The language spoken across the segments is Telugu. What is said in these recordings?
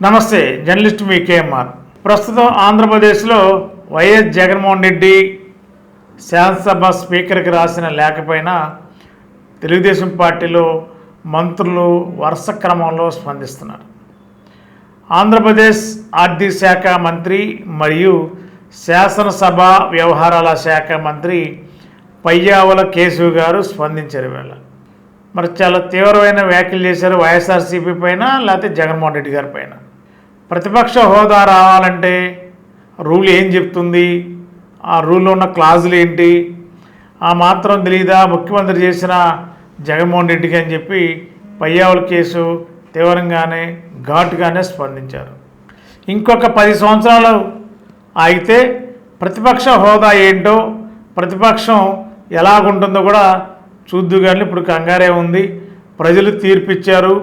నమస్తే జర్నలిస్ట్ మీ కేఎంఆర్. ప్రస్తుతం ఆంధ్రప్రదేశ్లో వైఎస్ జగన్మోహన్ రెడ్డి శాసనసభ స్పీకర్కి రాసిన లేఖపైన తెలుగుదేశం పార్టీలో మంత్రులు వరుస క్రమంలో స్పందిస్తున్నారు. ఆంధ్రప్రదేశ్ ఆర్థిక శాఖ మంత్రి మరియు శాసనసభ వ్యవహారాల శాఖ మంత్రి పయ్యావుల కేశవ్ గారు స్పందించారు వీళ్ళ మరి చాలా తీవ్రమైన వ్యాఖ్యలు చేశారు వైఎస్ఆర్సీపీ పైన లేకపోతే జగన్మోహన్ రెడ్డి గారి పైన. ప్రతిపక్ష హోదా రావాలంటే రూల్ ఏం చెప్తుంది? ఆ రూల్లో ఉన్న క్లాజులు ఏంటి? ఆ మాత్రం తెలీదా? ముఖ్యమంత్రి చేసిన జగన్మోహన్ రెడ్డికి అని చెప్పి పయ్యావుల కేసు తీవ్రంగానే ఘాటుగానే స్పందించారు. ఇంకొక పది సంవత్సరాలు ఆగితే ప్రతిపక్ష హోదా ఏంటో ప్రతిపక్షం ఎలాగుంటుందో కూడా చూద్దు కానీ ఇప్పుడు కంగారే ఉంది. ప్రజలు తీర్పిచ్చారు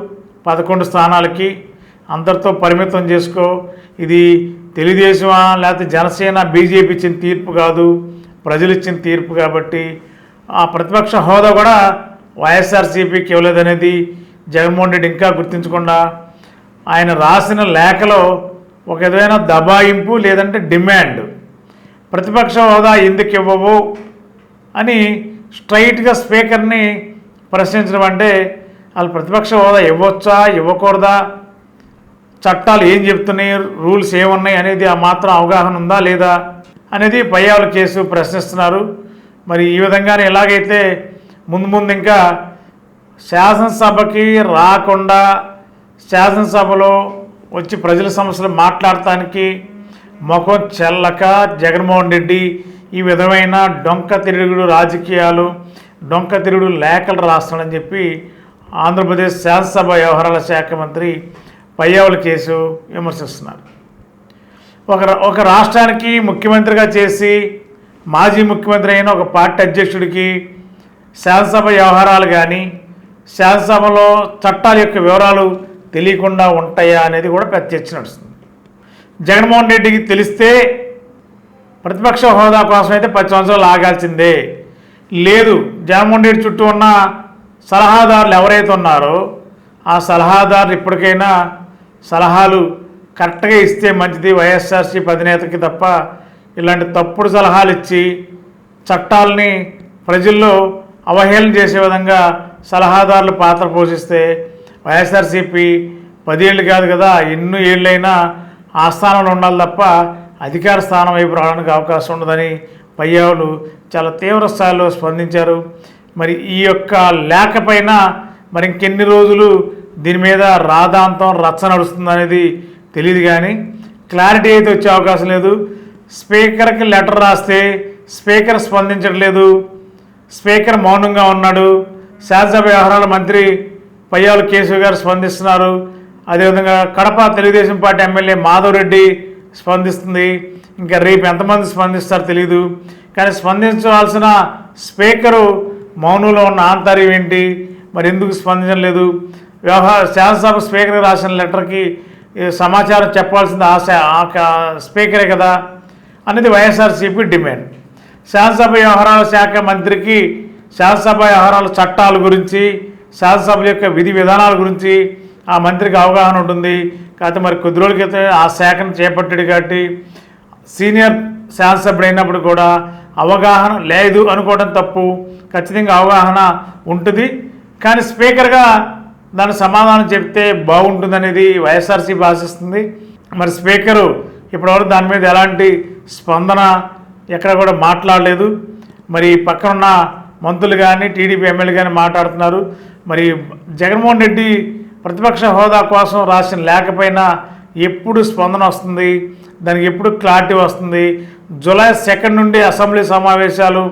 పదకొండు స్థానాలకి. అందరితో పరిమితం చేసుకో. ఇది తెలుగుదేశమా లేకపోతే జనసేన బీజేపీ ఇచ్చిన తీర్పు కాదు. ప్రజలు ఇచ్చిన తీర్పు కాబట్టి ఆ ప్రతిపక్ష హోదా కూడా వైఎస్ఆర్సీపీకి ఇవ్వలేదనేది జగన్మోహన్ రెడ్డి ఇంకా గుర్తించకుండా ఆయన రాసిన లేఖలో ఒక విధమైన దబాయింపు లేదంటే డిమాండ్. ప్రతిపక్ష హోదా ఎందుకు ఇవ్వవు అని స్ట్రైట్గా స్పీకర్ని ప్రశ్నించడం అంటే వాళ్ళు ప్రతిపక్ష హోదా ఇవ్వచ్చా ఇవ్వకూడదా? చట్టాలు ఏం చెప్తున్నాయి రూల్స్ ఏమున్నాయి అనేది ఆ మాత్రం అవగాహన ఉందా లేదా అనేది పయ్యావుల కేసు ప్రశ్నిస్తున్నారు. మరి ఈ విధంగానే ఎలాగైతే ముందు ముందు ఇంకా శాసనసభకి రాకుండా శాసనసభలో వచ్చి ప్రజల సమస్యలు మాట్లాడటానికి ముఖం చెల్లక జగన్మోహన్ రెడ్డి ఈ విధమైన డొంక తిరుగుడు రాజకీయాలు డొంక తిరుగుడు లేఖలు రాస్తాడని చెప్పి ఆంధ్రప్రదేశ్ శాసనసభ వ్యవహారాల శాఖ మంత్రి పయ్యావుల కేసు విమర్శిస్తున్నారు. ఒక ఒక రాష్ట్రానికి ముఖ్యమంత్రిగా చేసి మాజీ ముఖ్యమంత్రి అయిన ఒక పార్టీ అధ్యక్షుడికి శాసనసభ వ్యవహారాలు కానీ శాసనసభలో చట్టాల యొక్క వివరాలు తెలియకుండా ఉంటాయా అనేది కూడా పెద్ద చర్చ నడుస్తుంది. జగన్మోహన్ రెడ్డికి తెలిస్తే ప్రతిపక్ష హోదా కోసం అయితే పది సంవత్సరాలు ఆగాల్సిందే. లేదు జగన్మోహన్ రెడ్డి చుట్టూ ఉన్న సలహాదారులు ఎవరైతే ఉన్నారో ఆ సలహాదారులు ఇప్పటికైనా సలహాలు కరెక్ట్గా ఇస్తే మంచిది వైఎస్ఆర్సీపీ అధినేతకి తప్ప ఇలాంటి తప్పుడు సలహాలు ఇచ్చి చట్టాలని ప్రజల్లో అవహేళన చేసే విధంగా సలహాదారులు పాత్ర పోషిస్తే వైఎస్ఆర్సీపీ పదేళ్ళు కాదు కదా ఎన్నో ఏళ్ళైనా ఆ స్థానంలో ఉండాలి తప్ప అధికార స్థానం వైపు రావడానికి అవకాశం ఉండదని పయ్యావులు చాలా తీవ్ర స్థాయిలో స్పందించారు. మరి ఈ యొక్క లేఖ పైన మరి ఇంకెన్ని రోజులు దీని మీద రాధాంతం రచ్చ నడుస్తుంది అనేది తెలియదు కానీ క్లారిటీ అయితే వచ్చే అవకాశం లేదు. స్పీకర్కి లెటర్ రాస్తే స్పీకర్ స్పందించడం లేదు స్పీకర్ మౌనంగా ఉన్నాడు. శాసనసభ వ్యవహారాల మంత్రి పయ్యాల కేశవ్ గారు స్పందిస్తున్నారు. అదేవిధంగా కడప తెలుగుదేశం పార్టీ ఎమ్మెల్యే మాధవ్ రెడ్డి స్పందిస్తుంది. ఇంకా రేపు ఎంతమంది స్పందిస్తారో తెలియదు కానీ స్పందించవలసిన స్పీకరు మౌనంలో ఉన్న ఆంతర్యం ఏంటి? మరి ఎందుకు స్పందించడం లేదు వ్యవహార శాసనసభ స్పీకర్ రాసిన లెటర్కి సమాచారం చెప్పాల్సింది ఆ ఆ స్పీకరే కదా అనేది వైఎస్ఆర్సీపీ డిమాండ్. శాసనసభ వ్యవహారాల శాఖ మంత్రికి శాసనసభ వ్యవహారాల చట్టాల గురించి శాసనసభ యొక్క విధి విధానాల గురించి ఆ మంత్రికి అవగాహన ఉంటుంది. కాకపోతే మరి కొద్ది రోజుల క్రితం ఆ శాఖను చేపట్టాడు కాబట్టి సీనియర్ శాసనసభ్యుడు అయినప్పుడు కూడా అవగాహన లేదు అనుకోవడం తప్పు. ఖచ్చితంగా అవగాహన ఉంటుంది. కానీ స్పీకర్గా దాని సమాధానం చెప్తే బాగుంటుందనేది వైఎస్ఆర్సీపీ ఆశిస్తుంది మరి స్పీకరు ఇప్పటివరకు దాని మీద ఎలాంటి స్పందన ఎక్కడ కూడా మాట్లాడలేదు. మరి పక్కనున్న మంత్రులు కానీ టీడీపీ ఎమ్మెల్యే కానీ మాట్లాడుతున్నారు. మరి జగన్మోహన్ రెడ్డి ప్రతిపక్ష హోదా కోసం రాసిన లేకపోయినా ఎప్పుడు స్పందన వస్తుంది దానికి ఎప్పుడు క్లారిటీ వస్తుంది జూలై సెకండ్ నుండి అసెంబ్లీ సమావేశాలు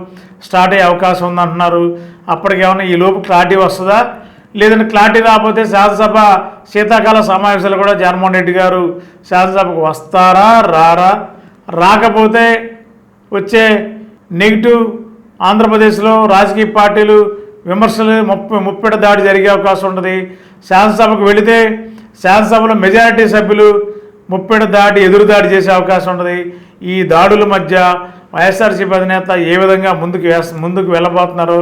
స్టార్ట్ అయ్యే అవకాశం ఉందంటున్నారు. అప్పటికేమైనా ఈ లోపు క్లారిటీ వస్తుందా? లేదంటే క్లారిటీ రాకపోతే శాసనసభ శీతాకాల సమావేశాలు కూడా జగన్మోహన్ రెడ్డి గారు శాసనసభకు వస్తారా రారా? రాకపోతే వచ్చే నెగిటివ్ ఆంధ్రప్రదేశ్లో రాజకీయ పార్టీలు విమర్శలు ముప్ప ముప్పిడ దాడి జరిగే అవకాశం ఉంటుంది. శాసనసభకు వెళితే శాసనసభలో మెజారిటీ సభ్యులు ముప్పిడ దాడి ఎదురు దాడి చేసే అవకాశం ఉంటుంది. ఈ దాడుల మధ్య వైఎస్ఆర్సీపీ అధినేత ఏ విధంగా ముందుకు వేస్త ముందుకు వెళ్ళబోతున్నారో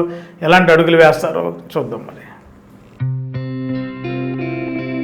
ఎలాంటి అడుగులు వేస్తారో చూద్దాం మరి.